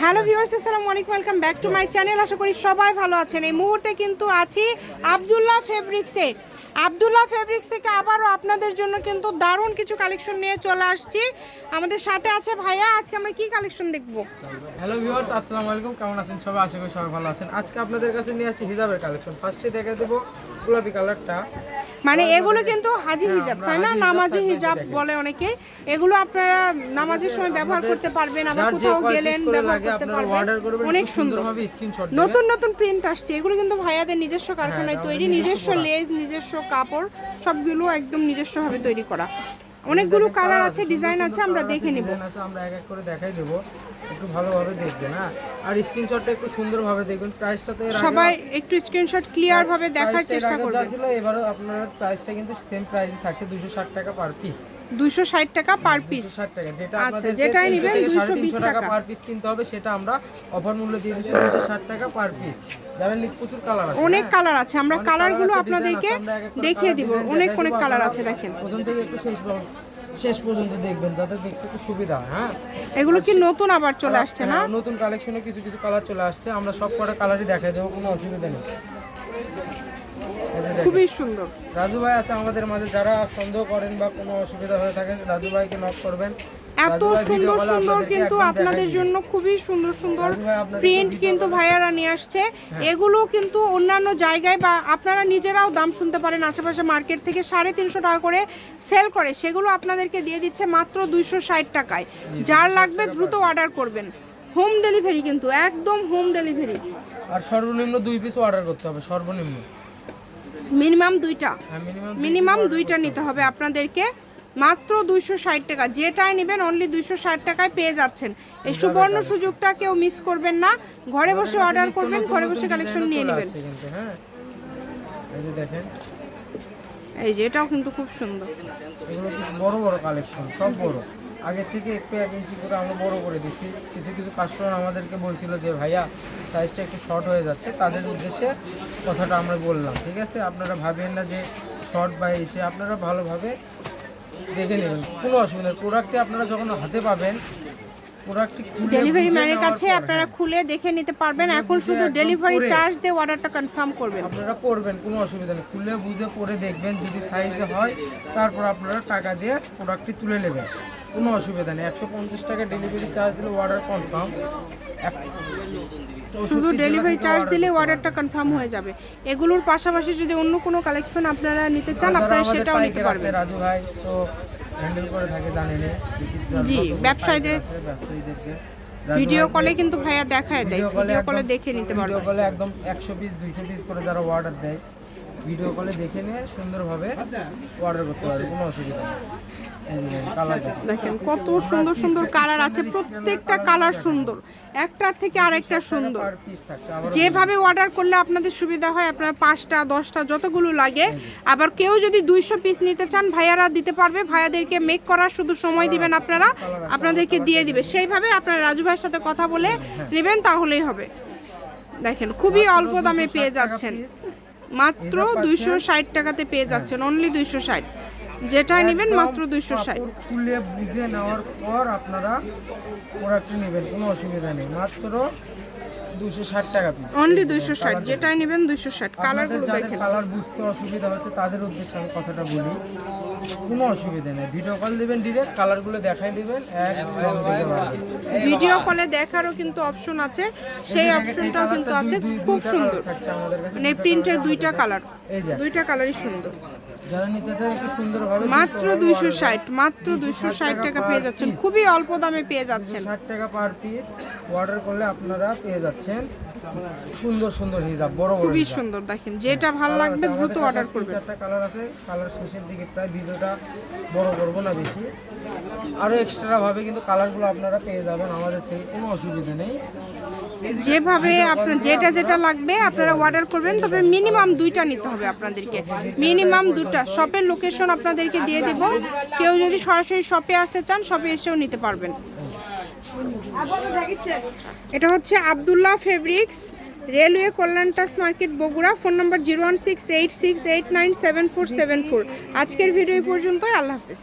Hello viewers আসসালামু আলাইকুম welcome back to my channel. আশা করি সবাই ভালো আছেন। এই মুহূর্তে কিন্তু আছি আবদুল্লাহ ফেব্রিক্সে। আবদুল্লাহ ফেব্রিক্স থেকে আবারও আপনাদের জন্য কিন্তু দারুণ কিছু কালেকশন নিয়ে চলে আসছি। আমাদের সাথে আছে ভাইয়া আজকে আমরা কি কালেকশন দেখব? হ্যালো ভিউয়ার্স আসসালামু আলাইকুম কেমন আছেন সবাই? আশা করি সবাই ভালো আছেন। আজকে আপনাদের কাছে নিয়ে আসছি হিজাবের কালেকশন। ফার্স্টে দেখে দেবো গোলাপি কালারটা। মানে এগুলো কিন্তু হাজি হিজাব তাই না? নামাজি হিজাব বলে অনেকে। এগুলো আপনারা নামাজের সময় ব্যবহার করতে পারবেন আবার কোথাও গেলেন ব্যবহার করতে পারবেন। অনেক সুন্দর। নতুন নতুন প্রিন্ট আসছে। এগুলো কিন্তু ভাইয়াদের নিজস্ব কারখানায় তৈরি নিজস্ব নিজস্ব লেজ নিজস্ব কাপড় সবগুলো একদম নিজস্বভাবে তৈরি করা। অনেকগুলো কালার আছে ডিজাইন আছে আমরা দেখে নিব। আমরা এক এক করে দেখাই দেব। একটু ভালোভাবে দেখবেন হ্যাঁ? আর স্ক্রিনশটটা একটু সুন্দরভাবে দেখবেন প্রাইসটা তো সবাই একটু স্ক্রিনশট ক্লিয়ার ভাবে দেখার চেষ্টা করবেন ছিল এবারও আপনারা প্রাইসটা কিন্তু সেম প্রাইসই থাকছে দুশো ষাট টাকা পার পিস দুইশো ষাট টাকা পার পিস ষাট টাকা যেটা আচ্ছা, যেটাই নিবেন 220 টাকা টাকা। পার পিস কিনতে হবে সেটা আমরা অফার মূল্য দিয়ে দিচ্ছি দুশো ষাট টাকা পার পিস প্রচুর কালার অনেক হ্যাঁ? কালার আছে। আমরা অনেক কালারগুলো আপনাদেরকে দেখিয়ে দিব। অনেক অনেক কালার আছে দেখেন। প্রথম থেকে একটু শেষ শেষ পর্যন্ত দেখবেন যাতে দেখতে একটু সুবিধা হয় হ্যাঁ? এগুলো কি নতুন আবার চলে আসছে না? হ্যাঁ, নতুন কালেকশনে কিছু কিছু কালার চলে আসছে। আমরা সব কটা কালারই দেখাই দেবো কোনো অসুবিধা নেই। খুবই সুন্দর। রাজু ভাই আছে আমাদের মাঝে যারা সন্দেহ করেন বা কোনো অসুবিধা হয়ে থাকে রাজু ভাইকে নক করবেন। এত সুন্দর সুন্দর কিন্তু আপনাদের জন্য খুবই সুন্দর সুন্দর প্রিন্ট কিন্তু ভাইয়ারা নিয়ে আসছে। এগুলো কিন্তু অন্যান্য জায়গায় বা আপনারা নিজেরাও দাম শুনতে পারেন। আশেপাশে মার্কেট থেকে সাড়ে তিনশো টাকা করে সেল করে। সেগুলো আপনাদেরকে দিয়ে দিচ্ছে মাত্র দুইশো ষাট টাকায়। যার লাগবে দ্রুত অর্ডার করবেন। হোম ডেলিভারি কিন্তু একদম হোম ডেলিভারি আর সর্বনিম্ন দুই পিস অর্ডার করতে হবে সর্বনিম্ন। মিনিমাম দুইটা। হ্যাঁ মিনিমাম দুইটা নিতে হবে আপনাদেরকে। মাত্র দুইশো ষাট টাকা। যেটাই নেবেন অনলি দুইশো ষাট টাকায় পেয়ে যাচ্ছেন। এই সুবর্ণ সুযোগটা কেউ মিস করবেন না। ঘরে বসে অর্ডার করবেন ঘরে বসে কালেকশন নিয়ে নেবেন। হ্যাঁ। এই যে এটাও কিন্তু খুব সুন্দর। বড় বড় কালেকশন সব বড়। আগে থেকে একটু এক ইঞ্চি করে আমরা বড় করে দিচ্ছি কিছু কিছু কাস্টমার আমাদেরকে বলছিল যে ভাইয়া সাইজটা একটু শর্ট হয়ে যাচ্ছে। তাদের উদ্দেশ্যে কথাটা আমরা বললাম ঠিক আছে? আপনারা ভাবেন না যে শর্ট বা এসে আপনারা ভালোভাবে দেখে নেবেন। কোনো অসুবিধা নেই। প্রোডাক্টটি আপনারা যখন হাতে পাবেন প্রোডাক্টটি ডেলিভারি ম্যানের কাছে আপনারা খুলে দেখে নিতে পারবেন। এখন শুধু ডেলিভারি চার্জ দিয়ে অর্ডারটা কনফার্ম করবেন। আপনারা করবেন কোনো অসুবিধা নেই। খুলে বুঝে পরে দেখবেন যদি সাইজে হয় তারপর আপনারা টাকা দিয়ে প্রোডাক্টটি তুলে নেবেন। কোনো অসুবিধা নেই। একশো পঞ্চাশ টাকা ডেলিভারি চার্জ দিলে অর্ডার কনফার্ম শুধু ডেলিভারি চার্জ দিলে অর্ডারটা কনফার্ম হয়ে যাবে। এগুলোর পাশাপাশি যদি অন্য কোনো কালেকশন আপনারা নিতে চান আপনারা সেটাও নিতে পারবেন। রাজু ভাই তো হ্যান্ডেল করে থাকে জানেন জি, ব্যবসায়ীদের- ব্যবসায়ীদেরকে ভিডিও কলে কিন্তু ভাইয়া দেখায় দেয় ভিডিও কলে দেখে নিতে ভিডিও কলে একদম একশো পিস দুইশো পিস করে যারা অর্ডার দেয় ভিডিও কলে দেখে নিয়ে সুন্দরভাবে অর্ডার করতে পারবে কোনো অসুবিধা নেই। দেখেন কত সুন্দর সুন্দর কালার আছে প্রত্যেকটা কালার সুন্দর। একটার থেকে আরেকটা সুন্দর। যেভাবে অর্ডার করলে আপনাদের সুবিধা হয় আপনার পাঁচটা দশটা যতগুলো লাগে। আবার কেউ যদি দুইশো পিস নিতে চান ভাইয়ারা দিতে পারবে। ভাইয়াদেরকে মেক করার শুধু সময় দিবেন আপনারা। আপনাদেরকে দিয়ে দিবে। সেইভাবে আপনারা রাজু ভাইয়ের সাথে কথা বলে নেবেন তাহলেই হবে। দেখেন খুবই অল্প দামে পেয়ে যাচ্ছেন। মাত্র দুইশো ষাট টাকাতে পেয়ে যাচ্ছেন অনলি দুইশো ষাট। যেটাই নেবেন মাত্র দুইশো ষাট। খুলে বুঝে নেওয়ার পর আপনারা প্রোডাক্টটি নেবেন কোনো অসুবিধা নেই। মাত্র দুশো ষাট টাকা পিস অনলি দুইশো ষাট যেটাই নেবেন দুইশো ষাট। কালারগুলো যাদের দেখেন। কালার বুঝতে অসুবিধা হচ্ছে তাদের উদ্দেশ্যে আমি কথাটা বলি। কোনো অসুবিধা নেই। ভিডিও কল দিবেন ডিরেক্ট কালারগুলো দেখাই দিবেন ভিডিও কলে দেখারও কিন্তু অপশন আছে। সেই অপশনটাও কিন্তু আছে। খুব সুন্দর। মানে প্রিন্টের দুইটা কালার দুইটা কালারই সুন্দর। মাত্র দুইশো ষাট মাত্র দুইশো ষাট টাকা পেয়ে যাচ্ছেন। খুবই অল্প দামে পেয়ে যাচ্ছেন। ষাট টাকা পার পিস অর্ডার করলে আপনারা পেয়ে যাচ্ছেন। সুন্দর সুন্দর হিজাব বড় বড় খুবই সুন্দর দেখেন যেটা ভালো লাগবে দ্রুত অর্ডার করবেন। চারটা কালার আছে কালার শেষের দিকে প্রায় ভিডিওটা বড় করব না বেশি। আরও এক্সট্রা ভাবে কিন্তু কালারগুলো আপনারা পেয়ে যাবেন আমাদের থেকে কোনো অসুবিধা নেই। যেভাবে আপনার যেটা যেটা লাগবে আপনারা অর্ডার করবেন তবে মিনিমাম দুইটা নিতে হবে আপনাদেরকে। মিনিমাম দুটা। শপের লোকেশন আপনাদেরকে দিয়ে দেব। কেউ যদি সরাসরি শপে আসতে চান শপে এসেও নিতে পারবেন। এটা হচ্ছে আবদুল্লাহ ফেব্রিক্স, রেলওয়ে কল্যাণ টাস market Bogura, phone number zero one six eight six eight nine seven four seven four. আজকের ভিডিও পর্যন্ত আল্লাহ হাফিজ।